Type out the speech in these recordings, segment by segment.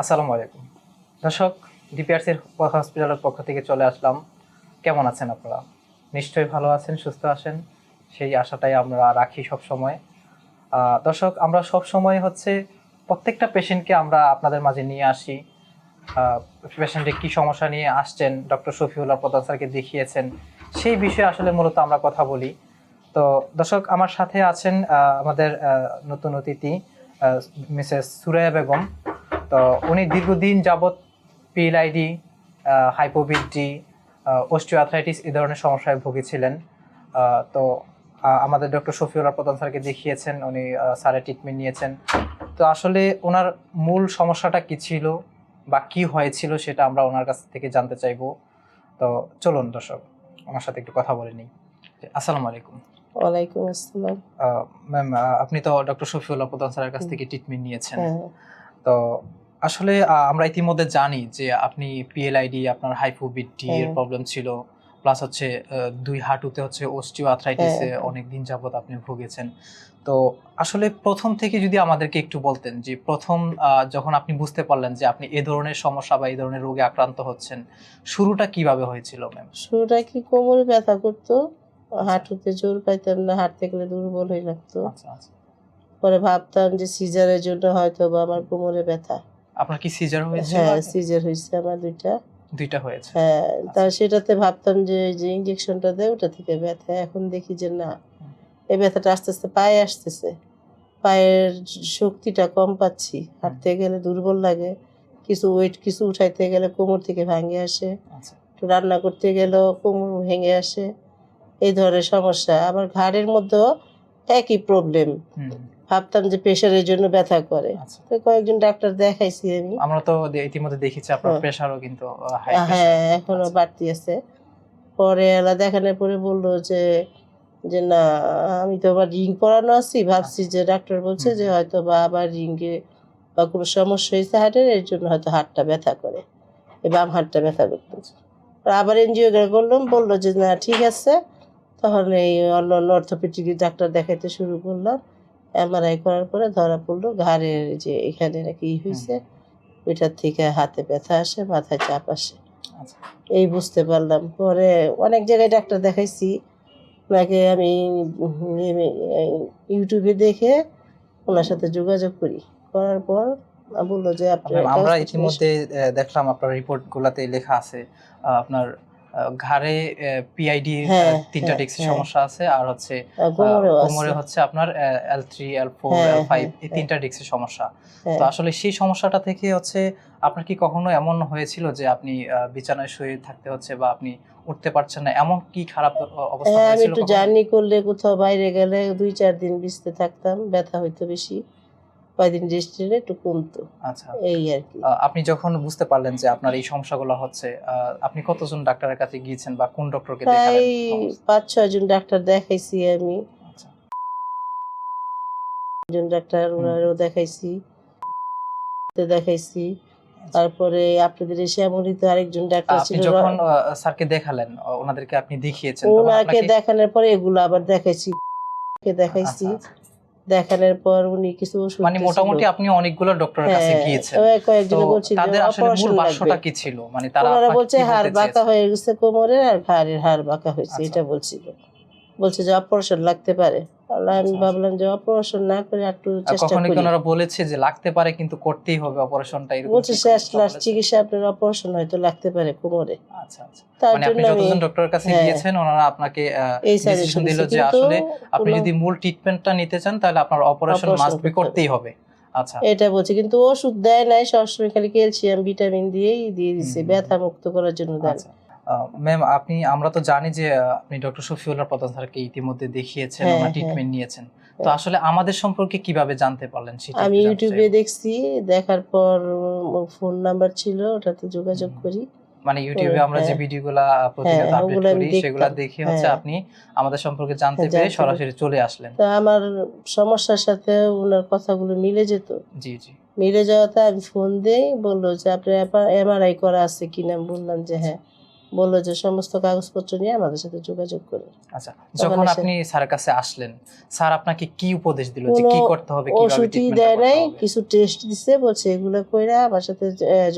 আসসালামু আলাইকুম। দর্শক, ডিপিআরসির হসপিটালের পক্ষ থেকে চলে আসলাম। কেমন আছেন আপনারা? নিশ্চয়ই ভালো আছেন, সুস্থ আছেন, সেই আশাটাই আমরা রাখি সব সময় দর্শক, আমরা সব সময় হচ্ছে প্রত্যেকটা পেশেন্টকে আমরা আপনাদের মাঝে নিয়ে আসি। পেশেন্টে কি সমস্যা নিয়ে আসছেন, ডক্টর শফিউল্লাহ প্রধান স্যারকে দেখিয়েছেন, সেই বিষয়ে আসলে মূলত আমরা কথা বলি। তো দর্শক, আমার সাথে আছেন আমাদের নতুন অতিথি মিসেস সুরাইয়া বেগম। তো উনি দীর্ঘদিন যাবৎ পিএলআইডি হাইপোবিডি অস্টিওআথরাইটিস এই ধরনের সমস্যায় ভুগেছিলেন। তো আমাদের ডক্টর শফিউল্লাহ প্রধান স্যারকে দেখিয়েছেন উনি স্যারের ট্রিটমেন্ট নিয়েছেন। তো আসলে ওনার মূল সমস্যাটা কি ছিল বা কি হয়েছিল সেটা আমরা ওনার কাছ থেকে জানতে চাইব। তো চলুন দর্শক আমার সাথে একটু কথা বলে নিই। আসসালামু আলাইকুম। ওয়ালাইকুম আসসালাম। ম্যাম আপনি তো ডক্টর শফিউল্লাহ প্রধান স্যারের কাছ থেকে ট্রিটমেন্ট নিয়েছেন। হ্যাঁ। তো আসলে আমরা ইতিমধ্যে জানি যে আপনি পিএলআইডি আপনার হাইপোবিডি এর হ্যাঁ। প্রবলেম ছিল। প্লাস হচ্ছে দুই হাঁটুতে হচ্ছে অস্টিও আর্থ্রাইটিসে হ্যাঁ। অনেক দিন যাবত আপনি ভুগেছেন। তো আসলে প্রথম থেকে যদি আমাদেরকে একটু বলতেন যে প্রথম যখন আপনি বুঝতে পারলেন যে আপনি এ ধরনের সমস্যা বা এই ধরনের রোগে আক্রান্ত হচ্ছেন শুরুটা কীভাবে হয়েছিল ম্যাম শুরুটা কি কোমরে ব্যথা করতো? হাঁটুতে জোর পাইতাম না হাঁটতে গেলে দুর্বল হয়ে লাগতো। আচ্ছা আচ্ছা। পরে ভাবতাম যে সিজারের জন্য হয়তো বা আমার কোমরে ব্যথা। আপনার কি সিজার হয়েছে? হ্যাঁ সিজার হয়েছে আমার দুইটা। দুইটা হয়েছে। হ্যাঁ তা সেটাতে ভাবতাম যে যে ইঞ্জেকশনটা দেয় ওটা থেকে ব্যথা। এখন দেখি যে না এই ব্যথাটা আস্তে আস্তে পায়ে আসতেছে। পায়ের শক্তিটা কম পাচ্ছি। হাঁটতে গেলে দুর্বল লাগে। কিছু ওয়েট কিছু উঠাইতে গেলে কোমর থেকে ভাঙে আসে। আচ্ছা। একটু রান্না করতে গেলেও কোমর ভেঙে আসে। এই ধরনের সমস্যা। আবার ঘাড়ের মধ্যেও একই প্রবলেম ভাবতাম যে প্রেশারের জন্য ব্যথা করে। আচ্ছা। তো কয়েকজন ডাক্তার দেখাইছি আমি। আমরা তো ইতিমধ্যে দেখেছি আপনার হ্যাঁ। প্রেশারও কিন্তু হ্যাঁ এখনও আচ্ছা। বাড়তি আছে। পরে এলা দেখানোর পরে বলল যে যে না আমি তো আবার রিং পরানো আছি। ভাবছি যে ডাক্তার বলছে যে হয়তো বা আবার রিঙ্গে বা কোনো সমস্যা হয়েছে হার্টের এর জন্য হয়তো হাতটা ব্যথা করে। এই বাম হাতটা ব্যথা করতেছে। আবার এনজিও করলাম বলল যে না ঠিক আছে। তখন এই অন্য অন্য অর্থোপেডিক ডাক্তার দেখাইতে শুরু করলাম। এমআরআই করার পরে ধরা পড়ল ঘাড়ের যে এখানে নাকি ই হয়েছে ওইটার থেকে হাতে ব্যথা আসে মাথায় চাপ আসে। আচ্ছা। এই বুঝতে পারলাম। পরে অনেক জায়গায় ডাক্তার দেখাইছি। ওনাকে আমি ইউটিউবে দেখে ওনার সাথে যোগাযোগ করি। করার পর বলল যে আমরা ইতিমধ্যে দেখলাম আপনার রিপোর্ট গুলাতে লেখা আছে আপনার ঘাড়ে পিআইডি হ্যাঁ, তিনটা হ্যাঁ, ডিস্কের হ্যাঁ। সমস্যা আছে আর হচ্ছে। কোমরে হচ্ছে আপনার এল থ্রি এল ফোর হ্যাঁ, এল ফাইভ হ্যাঁ, এই তিনটা ডিস্কের সমস্যা। তো আসলে সেই সমস্যাটা থেকে হচ্ছে আপনার কি কখনো এমন হয়েছিল যে আপনি বিছানায় শুয়ে থাকতে হচ্ছে বা আপনি উঠতে পারছেন না এমন কি খারাপ অবস্থা হ্যাঁ আমি হয়েছিল একটু জার্নি করলে কোথাও বাইরে গেলে দুই চার দিন বিছতে থাকতাম ব্যথা হইতো বেশি কয়দিন রেস্ট নিলে একটু কমতো। আচ্ছা। এই আর কি। আপনি যখন বুঝতে পারলেন যে আপনার এই সমস্যাগুলো হচ্ছে আপনি কতজন ডাক্তারের কাছে গিয়েছেন বা কোন ডক্টরকে দেখালেন পাঁচ ছয় জন ডাক্তার দেখাইছি আমি। আচ্ছা। একজন ডাক্তার ওনারও দেখাইছি তো দেখাইছি। তারপরে আপনাদের এসে এমনই তো আরেকজন ডাক্তার ছিল যখন স্যারকে দেখালেন ওনাদেরকে আপনি দেখিয়েছেন ওনাকে দেখানোর পরে এগুলো আবার দেখাইছি কে দেখাইছি। আচ্ছা, আচ্ছা। দেখানোর পর উনি কিছু মানে মোটামুটি আপনি অনেকগুলো ডক্টরের কাছে হ্যাঁ, গিয়েছেন। কয়েকজন বলছিল তাদের আসলে মূল অপারেশন কি ছিল? মানে তারা ওনারা বলছে হাড় বাঁকা হয়ে গেছে কোমরের আর ঘাড়ের হাড় বাঁকা হয়েছে আচ্ছা। এটা বলছিল। বলছে যে অপারেশন লাগতে পারে। আমি আচ্ছা। ভাবলাম যে অপারেশন না করে একটু চেষ্টা কখনো করি। ওনারা বলেছে যে লাগতে পারে কিন্তু করতেই হবে অপারেশনটা এরকম বলছে শেষ চিকিৎসা আপনার অপারেশন হয়তো লাগতে পারে কোমরে। আচ্ছা আচ্ছা। মানে আপনি যতজন ডক্টরের কাছে হ্যাঁ। গিয়েছেন ওনারা আপনাকে ডিসিশন দিল যে আসলে আপনি যদি মূল ট্রিটমেন্টটা নিতে চান তাহলে আপনার অপারেশন মাস্ট বি করতেই হবে। আচ্ছা। এটা বলছে কিন্তু ওষুধ দেয় নাই সবসময় খালি ক্যালসিয়াম ভিটামিন দিয়েই দিয়ে দিছে ব্যথা মুক্ত করার জন্য দেন আচ্ছা। ম্যাম আপনি আমরা তো জানি যে আপনি ডক্টর শফিউল্লাহ প্রধান স্যারকে ইতিমধ্যে দেখিয়েছেন হ্যাঁ, ওনার হ্যাঁ। ট্রিটমেন্ট নিয়েছেন। তো হ্যাঁ। আসলে আমাদের সম্পর্কে কীভাবে জানতে পারলেন সেটা আমি ইউটিউবে দেখছি দেখার পর ফোন নাম্বার ছিল ওটাতে যোগাযোগ করি। মানে ইউটিউবে আমরা যে হ্যাঁ। ভিডিওগুলা প্রতিনিয়ত হ্যাঁ, আপলোড করি সেগুলা দেখে হচ্ছে হ্যাঁ। আপনি আমাদের সম্পর্কে জানতে হ্যাঁ, পেরে সরাসরি চলে আসলেন। তো আমার সমস্যার সাথে ওনার কথাগুলো মিলে যেত। জি জি। মিলে যাওয়াতে আমি ফোন দেই বলল যে আপনার এমআরআই করা আছে কিনা? বললাম যে হ্যাঁ। বলল যে সমস্ত কাগজপত্র নিয়ে আমাদের সাথে যোগাযোগ করে। আচ্ছা যখন আপনি স্যারের কাছে আসলেন স্যার আপনাকে কি উপদেশ দিল যে কি করতে হবে কীভাবে ওষুধই দেয় নাই কিছু টেস্ট দিছে বলছে এগুলো কইরা আমার সাথে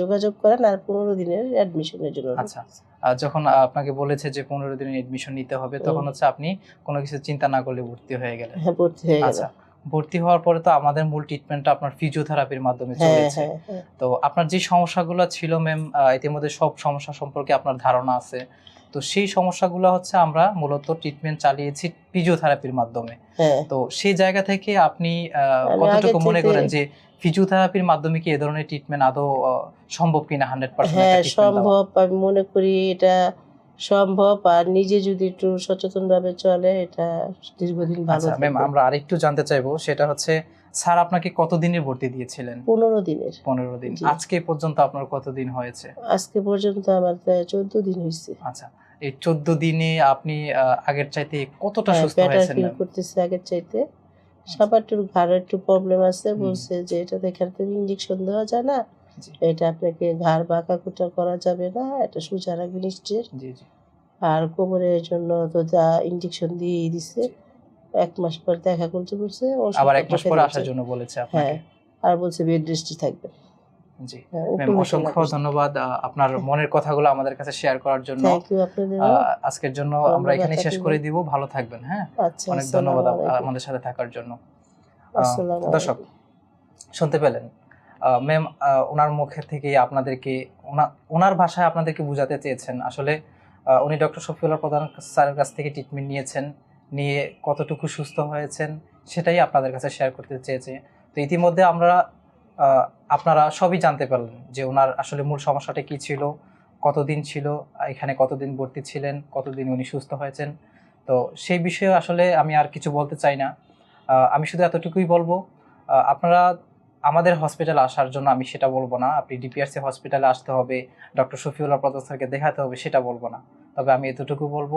যোগাযোগ করেন আর পনেরো দিনের অ্যাডমিশনের জন্য। আচ্ছা আর যখন আপনাকে বলেছে যে পনেরো দিনের এডমিশন নিতে হবে তখন হচ্ছে আপনি কোনো কিছু চিন্তা না করলে ভর্তি হয়ে গেলেন। হ্যাঁ ভর্তি হয়ে গেল আচ্ছা ভর্তি হওয়ার পরে তো আমাদের মূল ট্রিটমেন্টটা আপনার ফিজিওথেরাপির মাধ্যমে হ্যাঁ চলেছে। হ্যাঁ হ্যাঁ। তো আপনার যে সমস্যাগুলো ছিল ম্যাম ইতিমধ্যে সব সমস্যা সম্পর্কে আপনার ধারণা আছে। তো সেই সমস্যাগুলো হচ্ছে আমরা মূলত ট্রিটমেন্ট চালিয়েছি ফিজিওথেরাপির মাধ্যমে। তো সেই জায়গা থেকে আপনি আমি কতটুকু মনে করেন যে ফিজিওথেরাপির মাধ্যমে কি এ ধরনের ট্রিটমেন্ট আদৌ সম্ভব কিনা হান্ড্রেড পার্সেন্ট সম্ভব। আমি মনে করি এটা সম্ভব আর নিজে যদি একটু সচেতন ভাবে চলে এটা দীর্ঘদিন ভালো আচ্ছা ম্যাম আমরা আরেকটু জানতে চাইব সেটা হচ্ছে স্যার আপনাকে কতদিনে ভর্তি দিয়েছিলেন? পনেরো দিনের। পনেরো দিন। আজকে পর্যন্ত আপনার কতদিন হয়েছে? আজকে পর্যন্ত আমার প্রায় চোদ্দ দিন হয়েছে। আচ্ছা এই চোদ্দ দিনে আপনি আগের চাইতে কতটা হ্যাঁ, সুস্থ হয়েছেন? করতেছে আগের চাইতে। সবার একটু ঘাড়ের একটু প্রবলেম আছে বলছে যে এটা দেখার থেকে ইঞ্জেকশন দেওয়া যায় না। এটা আপনাকে ঘাড় বাঁকা কুটা করা যাবে না এটা সোজা জি জি। আর কোমরের জন্য তো যা ইঞ্জেকশন দিয়েই দিছে এক মাস পর দেখা করতে বলছে আবার এক মাস পরে। আসার জন্য বলেছে আপনাকে। হ্যাঁ আর বলছে বেড রেস্টে থাকবে। জি। হ্যাঁ অসংখ্য ধন্যবাদ আপনার মনের কথাগুলো আমাদের কাছে শেয়ার করার জন্য। আজকের জন্য আমরা এখানে শেষ করে দিব। ভালো থাকবেন হ্যাঁ? আচ্ছা অনেক ধন্যবাদ আমাদের সাথে থাকার জন্য। দর্শক শুনতে পেলেন। ম্যাম ওনার মুখে থেকে আপনাদেরকে, ওনা- ওনার ভাষায় আপনাদেরকে বোঝাতে চেয়েছেন। আসলে উনি ডক্টর শফিউল্লাহ প্রধান স্যারের কাছ থেকে ট্রিটমেন্ট নিয়েছেন, নিয়ে কতটুকু সুস্থ হয়েছেন, সেটাই আপনাদের কাছে শেয়ার করতে চেয়েছে। তো ইতিমধ্যে আমরা আপনারা সবই জানতে পারলেন যে ওনার আসলে মূল সমস্যাটা কি ছিল, কতদিন ছিল, এখানে কতদিন ভর্তি ছিলেন, কতদিন উনি সুস্থ হয়েছেন। তো সেই বিষয়ে আসলে আমি আর কিছু বলতে চাই না। আমি শুধু এতটুকুই বলব আপনারা আমাদের হসপিটালে আসার জন্য আমি সেটা বলব না। আপনি ডিপিআরসি হসপিটালে আসতে হবে ডক্টর শফিউল্লাহ প্রধান স্যারকে দেখাতে হবে, সেটা বলব না। তবে আমি এতটুকু বলব,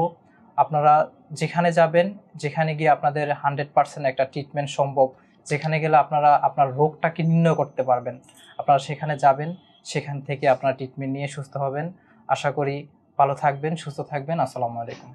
আপনারা যেখানে যাবেন, যেখানে গিয়ে আপনাদের হান্ড্রেড পার্সেন্ট একটা ট্রিটমেন্ট সম্ভব, যেখানে গেলে আপনারা আপনার রোগটাকে নির্ণয় করতে পারবেন। আপনারা সেখানে যাবেন, সেখান থেকে আপনারা ট্রিটমেন্ট নিয়ে সুস্থ হবেন। আশা করি ভালো থাকবেন, সুস্থ থাকবেন। আসসালামু আলাইকুম।